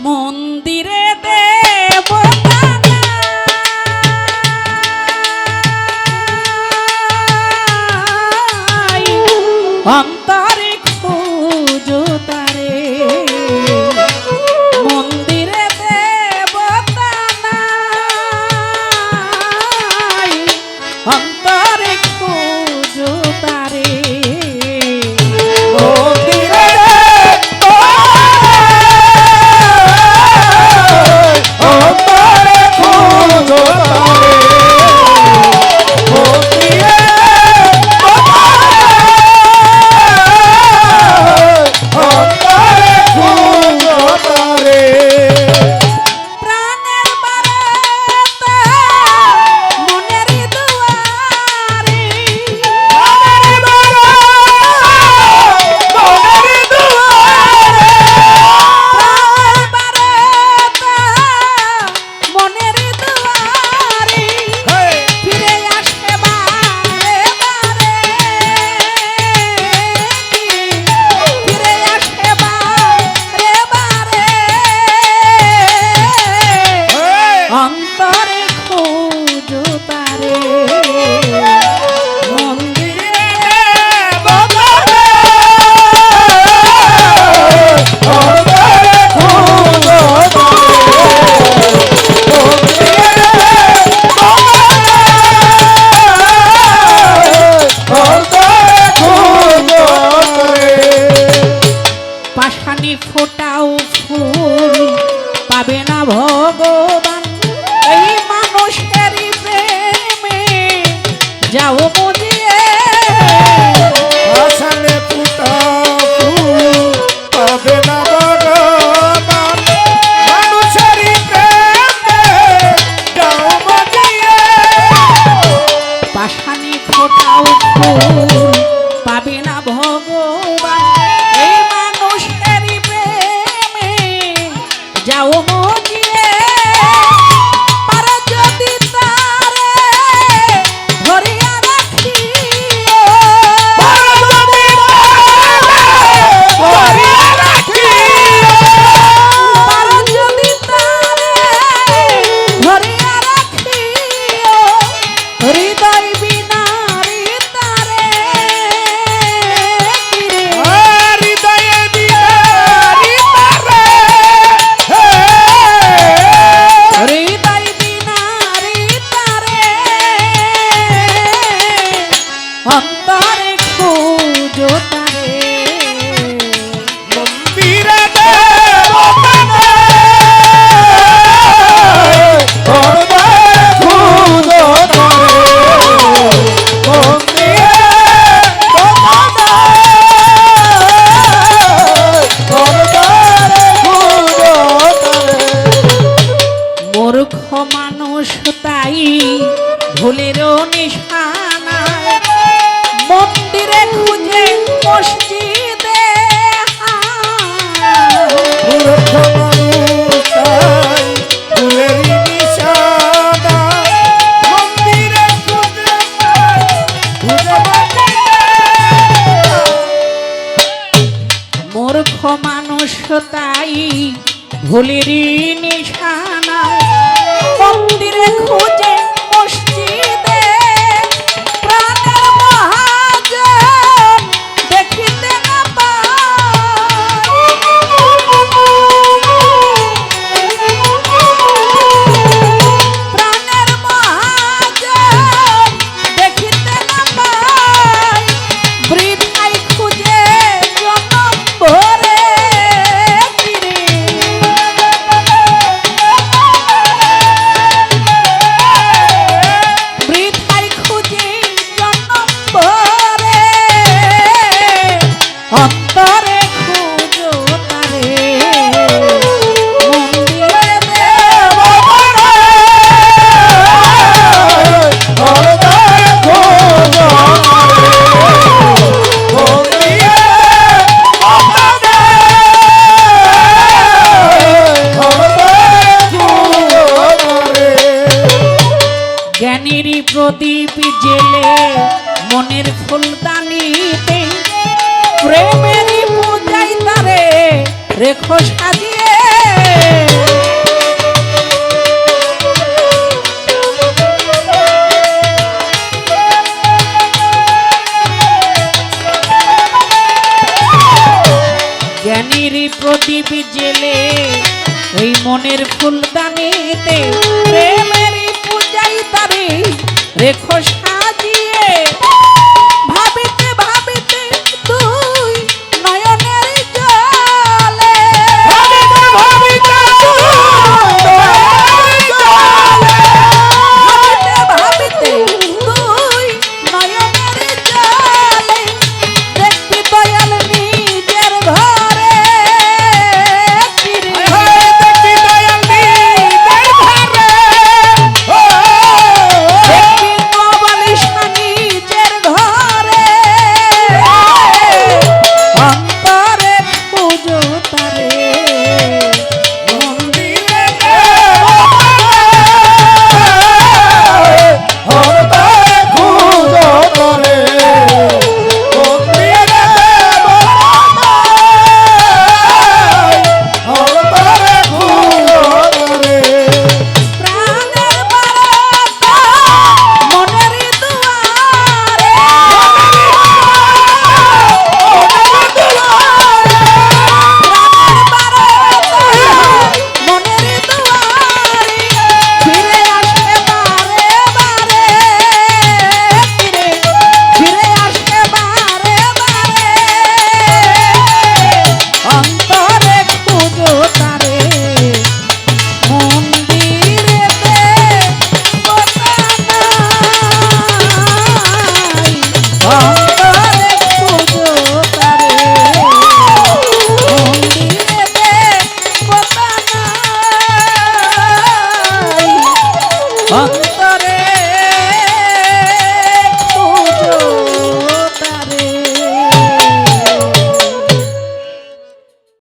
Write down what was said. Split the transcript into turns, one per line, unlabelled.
মন্দিরে দেবতা যাও মজিয়ে ভুলেরই প্রদীপ জেলে মনের ফুলদানি প্রেমের পূজাই তারে রেখো সাজিয়ে। জ্ঞানীর প্রদীপ জেলে এই মনের ফুলদানিতে প্রেমের পূজাই তারে রেখো সাজিয়ে। 啊？